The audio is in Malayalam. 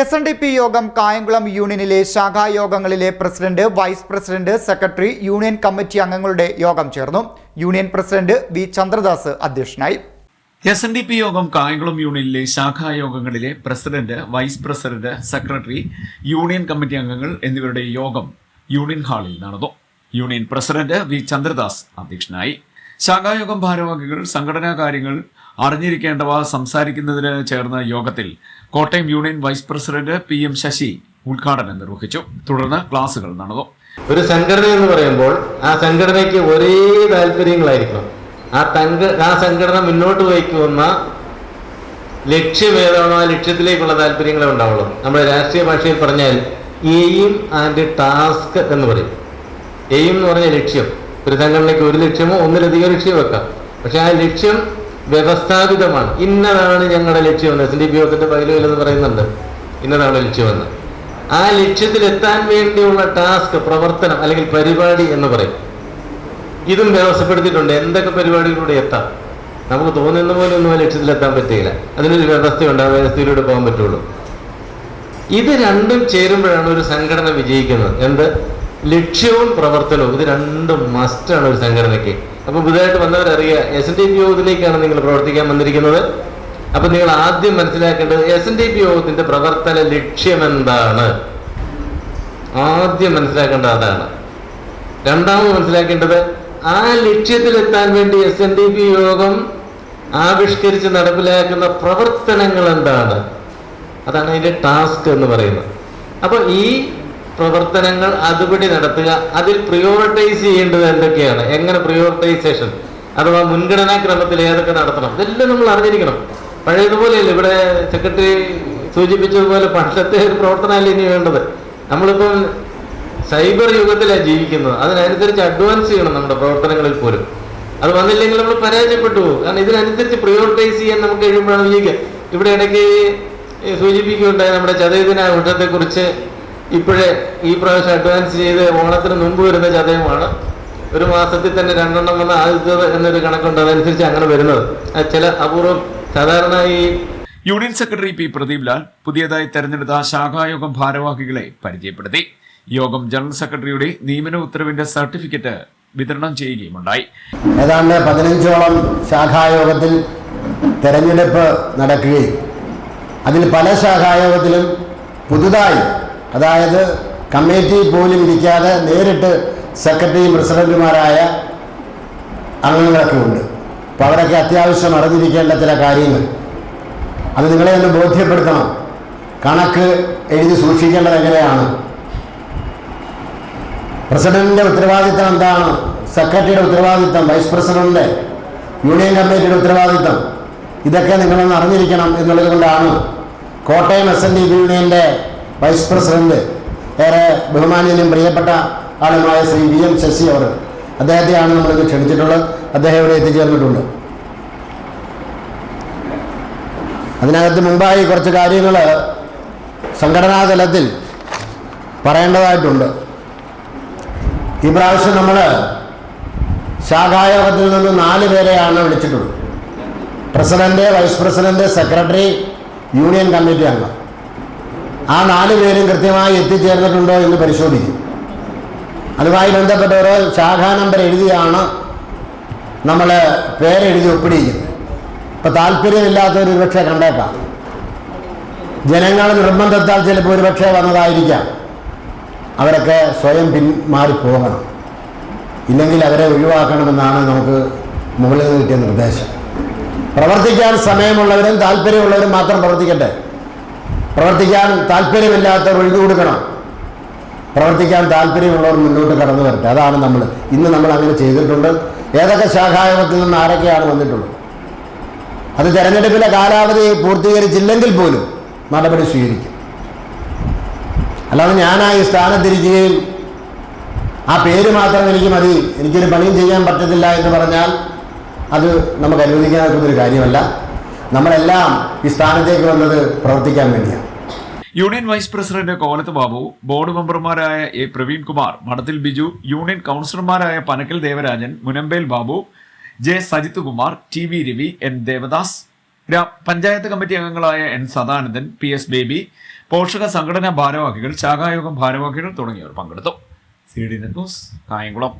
എസ് എൻ ഡി പി യോഗം കായംകുളം യൂണിയനിലെ ശാഖായോഗങ്ങളിലെ president vice president secretary union committee അംഗങ്ങളുടെ യോഗം ചേർന്നു. യൂണിയൻ പ്രസിഡന്റ് വി ചന്ദ്രദാസ് അധ്യക്ഷനായി. എസ് എൻ ഡി പി യോഗം കായംകുളം യൂണിയനിലെ ശാഖായോഗങ്ങളിലെ president vice president secretary union committee അംഗങ്ങൾ എന്നിവരുടെ യോഗം യൂണിയൻ ഹാളിൽ നടന്നു. യൂണിയൻ പ്രസിഡന്റ് വി ചന്ദ്രദാസ് അധ്യക്ഷനായി. ശാഖായോഗം ഭാരവാഹികൾ സംഘടനാ കാര്യങ്ങൾ അറിഞ്ഞിരിക്കേണ്ടവ സംസാരിക്കുന്നതിന് ചേർന്ന യോഗത്തിൽ Kottayam union vice president P M Sasi ഉദ്ഘാടനം നിർവഹിച്ചു. തുടർന്ന് ക്ലാസുകൾ നടന്നു. ഒരു സംഘടന എന്ന് പറയുമ്പോൾ ആ സംഘടനയ്ക്ക് ഒരേ താല്പര്യങ്ങളായിരിക്കണം. ആ തങ്ക ആ സംഘടന മുന്നോട്ട് വയ്ക്കുന്ന ലക്ഷ്യം ഏതാണോ ആ ലക്ഷ്യത്തിലേക്കുള്ള താല്പര്യങ്ങളെ ഉണ്ടാവുള്ളൂ. നമ്മുടെ രാഷ്ട്രീയ ഭാഷയിൽ പറഞ്ഞാൽ എയിം ആൻഡ് ടാസ്ക് എന്ന് പറയും. എയിം എന്ന് പറഞ്ഞ ലക്ഷ്യം. ഒരു സംഘടനയ്ക്ക് ഒരു ലക്ഷ്യമോ ഒന്നിലധികം ലക്ഷ്യം വെക്കാം. പക്ഷെ ആ ലക്ഷ്യം വ്യവസ്ഥാപിതമാണ്. ഇന്നതാണ് ഞങ്ങളുടെ ലക്ഷ്യമെന്ന് എസ് ഡി പി യോഗത്തിന്റെ പകലുകൾ എന്ന് പറയുന്നുണ്ട്. ഇന്നതാണ് ലക്ഷ്യമെന്ന് ആ ലക്ഷ്യത്തിലെത്താൻ വേണ്ടിയുള്ള ടാസ്ക് പ്രവർത്തനം അല്ലെങ്കിൽ പരിപാടി എന്ന് പറയും. ഇതും വ്യവസ്ഥപ്പെടുത്തിയിട്ടുണ്ട്. എന്തൊക്കെ പരിപാടികളിലൂടെ എത്താം? നമുക്ക് തോന്നുന്ന പോലെ ഒന്നും ആ ലക്ഷ്യത്തിലെത്താൻ പറ്റുകയില്ല അതിനൊരു വ്യവസ്ഥയുണ്ട്. ആ വ്യവസ്ഥയിലൂടെ പോകാൻ പറ്റുള്ളൂ. ഇത് രണ്ടും ചേരുമ്പോഴാണ് ഒരു സംഘടന വിജയിക്കുന്നത്. എന്ത്? ലക്ഷ്യവും പ്രവർത്തനവും. ഇത് രണ്ടും മസ്റ്റാണ് ഒരു സംഘടനയ്ക്ക്. അപ്പൊ പുതുതായിട്ട് വന്നവരറിയുക എസ് എൻ ഡി പി യോഗത്തിലേക്കാണ് നിങ്ങൾ പ്രവർത്തിക്കാൻ വന്നിരിക്കുന്നത്. അപ്പൊ നിങ്ങൾ ആദ്യം മനസ്സിലാക്കേണ്ടത് എസ് എൻ ഡി പി യോഗത്തിന്റെ പ്രവർത്തന ലക്ഷ്യം എന്താണ്? ആദ്യം മനസ്സിലാക്കേണ്ടത് അതാണ്. രണ്ടാമത് മനസ്സിലാക്കേണ്ടത് ആ ലക്ഷ്യത്തിലെത്താൻ വേണ്ടി എസ് എൻ ഡി പി യോഗം ആവിഷ്കരിച്ച് നടപ്പിലാക്കുന്ന പ്രവർത്തനങ്ങൾ എന്താണ്? അതാണ് അതിന്റെ ടാസ്ക് എന്ന് പറയുന്നത്. അപ്പോൾ ഈ പ്രവർത്തനങ്ങൾ അതുപടി നടത്തുക. അതിൽ പ്രിയോറിറ്റൈസ് ചെയ്യേണ്ടത് എന്തൊക്കെയാണ്? എങ്ങനെ പ്രിയോറിറ്റൈസേഷൻ അഥവാ മുൻഗണനാ ക്രമത്തിൽ ഏതൊക്കെ നടത്തണം? ഇതെല്ലാം നമ്മൾ അറിഞ്ഞിരിക്കണം. പഴയതുപോലെയല്ല ഇവിടെ സെക്രട്ടറി സൂചിപ്പിച്ചതുപോലെ പണ്ടത്തെ ഒരു പ്രവർത്തനമല്ല ഇനി വേണ്ടത്. നമ്മളിപ്പം സൈബർ യുഗത്തിലാണ് ജീവിക്കുന്നത്. അതിനനുസരിച്ച് അഡ്വാൻസ് ചെയ്യണം നമ്മുടെ പ്രവർത്തനങ്ങളിൽ പോലും. അത് വന്നില്ലെങ്കിൽ നമ്മൾ പരാജയപ്പെട്ടു കാരണം ഇതിനനുസരിച്ച് പ്രിയോറിറ്റൈസ് ചെയ്യാൻ നമുക്ക് കഴിയുമ്പോഴാണ് ഇവിടെ ഇടയ്ക്ക് സൂചിപ്പിക്കുകയുണ്ടായി നമ്മുടെ ചതയദിന കുറിച്ച് ഇപ്പോഴേ ഈ പ്രാവശ്യം അഡ്വാൻസ് ചെയ്ത് ഓണത്തിന് മുമ്പ് വരുന്ന ചതയമാണ്. ഒരു മാസത്തിൽ തന്നെ രണ്ടെണ്ണം വന്ന ആദ്യത്തേത് എന്നൊരു കണക്കുണ്ട്. അതനുസരിച്ച് അങ്ങനെ വരുന്നത്. ചില അപൂർവം സാധാരണ ഈ union secretary P Pradeep Lal പുതിയതായി തെരഞ്ഞെടുത്ത ശാഖായോഗം ഭാരവാഹികളെ പരിചയപ്പെടുത്തി. യോഗം ജനറൽ സെക്രട്ടറിയുടെ നിയമന ഉത്തരവിന്റെ സർട്ടിഫിക്കറ്റ് വിതരണം ചെയ്യുകയുമുണ്ടായി. ഏതാണ്ട് പതിനഞ്ചോളം ശാഖായോഗത്തിൽ തെരഞ്ഞെടുപ്പ് നടക്കുകയും അതിൽ പല ശാഖായോഗത്തിലും പുതുതായി അതായത് കമ്മിറ്റി പോലും ഇരിക്കാതെ നേരിട്ട് സെക്രട്ടറിയും പ്രസിഡന്റുമാരായ അംഗങ്ങളൊക്കെ ഉണ്ട് അപ്പോൾ അവരൊക്കെ അത്യാവശ്യം അറിഞ്ഞിരിക്കേണ്ട ചില കാര്യങ്ങൾ. അത് നിങ്ങളെ ഒന്ന് ബോധ്യപ്പെടുത്തണം. കണക്ക് എഴുതി സൂക്ഷിക്കേണ്ടത് എങ്ങനെയാണ്? പ്രസിഡന്റിന്റെ ഉത്തരവാദിത്തം എന്താണ്? സെക്രട്ടറിയുടെ ഉത്തരവാദിത്തം വൈസ് പ്രസിഡന്റിന്റെ യൂണിയൻ കമ്മിറ്റിയുടെ ഉത്തരവാദിത്തം. ഇതൊക്കെ നിങ്ങളൊന്ന് അറിഞ്ഞിരിക്കണം എന്നുള്ളത് കൊണ്ടാണ് കോട്ടയം എസ് എൻ ഡി യൂണിയന്റെ വൈസ് പ്രസിഡന്റ് ഏറെ ബഹുമാന്യനും പ്രിയപ്പെട്ട ആളുമായ ശ്രീ വി എം ശശി അവർ അദ്ദേഹത്തെയാണ് നമ്മളിത് ക്ഷണിച്ചിട്ടുള്ളത്. അദ്ദേഹം ഇവിടെ എത്തിച്ചേർന്നിട്ടുണ്ട്. അതിനകത്ത് മുമ്പായി കുറച്ച് കാര്യങ്ങൾ സംഘടനാ തലത്തിൽ പറയേണ്ടതായിട്ടുണ്ട്. ഈ പ്രാവശ്യം നമ്മൾ ശാഖായോഗത്തിൽ നിന്ന് നാല് പേരെയാണ് വിളിച്ചിട്ടുള്ളത്. President vice president secretary union committee അംഗം. ആ നാല് പേരും കൃത്യമായി എത്തിച്ചേർന്നിട്ടുണ്ടോ എന്ന് പരിശോധിക്കും. അതുമായി ബന്ധപ്പെട്ട ഓരോ ശാഖാ നമ്പർ എഴുതിയാണ് നമ്മൾ പേരെഴുതി ഒപ്പിടിയിക്കുന്നത് ഇപ്പം താല്പര്യമില്ലാത്തവർ ഒരുപക്ഷെ കണ്ടേക്കാം. ജനങ്ങൾ നിർബന്ധത്താൽ ചിലപ്പോൾ ഒരു ഒരുപക്ഷെ വന്നതായിരിക്കാം. അവരൊക്കെ സ്വയം പിന്മാറിപ്പോകണം ഇല്ലെങ്കിൽ അവരെ ഒഴിവാക്കണമെന്നാണ് നമുക്ക് മുകളിൽ നിന്ന് കിട്ടിയ നിർദ്ദേശം. പ്രവർത്തിക്കാൻ സമയമുള്ളവരും താല്പര്യമുള്ളവരും മാത്രം പ്രവർത്തിക്കട്ടെ. പ്രവർത്തിക്കാൻ താല്പര്യമില്ലാത്തവർ ഒഴിഞ്ഞു കൊടുക്കണം. പ്രവർത്തിക്കാൻ താല്പര്യമുള്ളവർ മുന്നോട്ട് കടന്നു വരട്ടെ. അതാണ് നമ്മൾ. ഇന്ന് നമ്മൾ അങ്ങനെ ചെയ്തിട്ടുണ്ട്. ഏതൊക്കെ ശാഖായോഗത്തിൽ നിന്ന് ആരൊക്കെയാണ് വന്നിട്ടുള്ളത്? അത് തെരഞ്ഞെടുപ്പിന്റെ കാലാവധി പൂർത്തീകരിച്ചില്ലെങ്കിൽ പോലും നടപടി സ്വീകരിക്കും. അല്ലാതെ ഞാനായി സ്ഥാനത്തിരിക്കുകയും ആ പേര് മാത്രം എനിക്ക് മതി. എനിക്കൊരു പണിയും ചെയ്യാൻ പറ്റത്തില്ല എന്ന് പറഞ്ഞാൽ അത് നമുക്ക് അനുവദിക്കാൻ ഒരു കാര്യമല്ല. നമ്മളെല്ലാം ഈ സ്ഥാനത്തേക്ക് വന്നത് പ്രവർത്തിക്കാൻ വേണ്ടിയാണ്. Union vice president Kolath Babu board മെമ്പർമാരായ എ പ്രവീൺ കുമാർ മഠത്തിൽ ബിജു യൂണിയൻ കൗൺസിലർമാരായ Panakkal Devarajan Munambel Babu J Sajith Kumar T V Ravi N Devadas panchayat committee അംഗങ്ങളായ N Sadanandan P S Baby പോഷക സംഘടനാ ഭാരവാഹികൾ ശാഖായോഗം ഭാരവാഹികൾ തുടങ്ങിയവർ പങ്കെടുത്തു. C D news Kayamkulam.